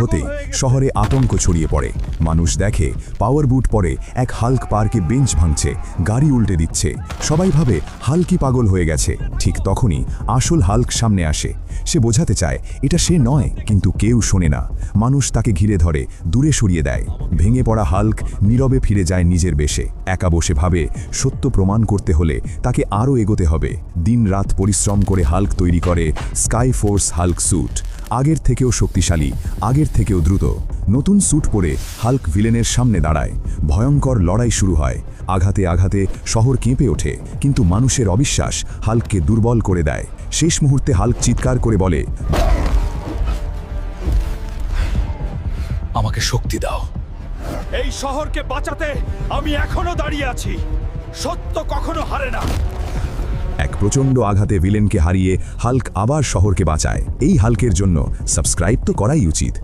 হতেই শহরে আতঙ্ক ছড়িয়ে পড়ে। মানুষ দেখে পাওয়ার বুট পরে এক হাল্ক পার্কে বেঞ্চ ভাঙছে, গাড়ি উল্টে দিচ্ছে। সবাই ভাবে হালকি পাগল হয়ে গেছে। ঠিক তখনই আসল হাল্ক সামনে আসে। সে বোঝাতে চায়, এটা সে নয়, কিন্তু কেউ শোনে না। মানুষ তাকে ঘিরে ধরে, দূরে সরিয়ে দেয়। ভেঙে পড়া হাল্ক নীরবে ফিরে যায় নিজের বেশে। একা বসে ভাবে, সত্য প্রমাণ করতে হলে তাকে আরও এগোতে হবে। দিন রাত পরিশ্রম করে হাল্ক তৈরি করে স্কাই ফোর্স হাল্ক স্যুট আগের থেকেও শক্তিশালী আগের থেকেও দ্রুত। নতুন স্যুট পরে হাল্ক ভিলেনের সামনে দাঁড়ায়। ভয়ঙ্কর লড়াই শুরু হয়। আঘাতে আঘাতে শহর কেঁপে ওঠে কিন্তু মানুষের অবিশ্বাস হাল্ককে দুর্বল করে দেয়। শেষ মুহূর্তে হাল্ক চিৎকার করে বলে আমাকে শক্তি দাও। এই শহরকে বাঁচাতে আমি এখনও দাঁড়িয়ে আছি। সত্য কখনো হারে না। এক প্রচণ্ড আঘাতে ভিলেনকে হারিয়ে হাল্ক আবার শহরকে বাঁচায়। এই হাল্কের জন্য সাবস্ক্রাইব তো করাই উচিত।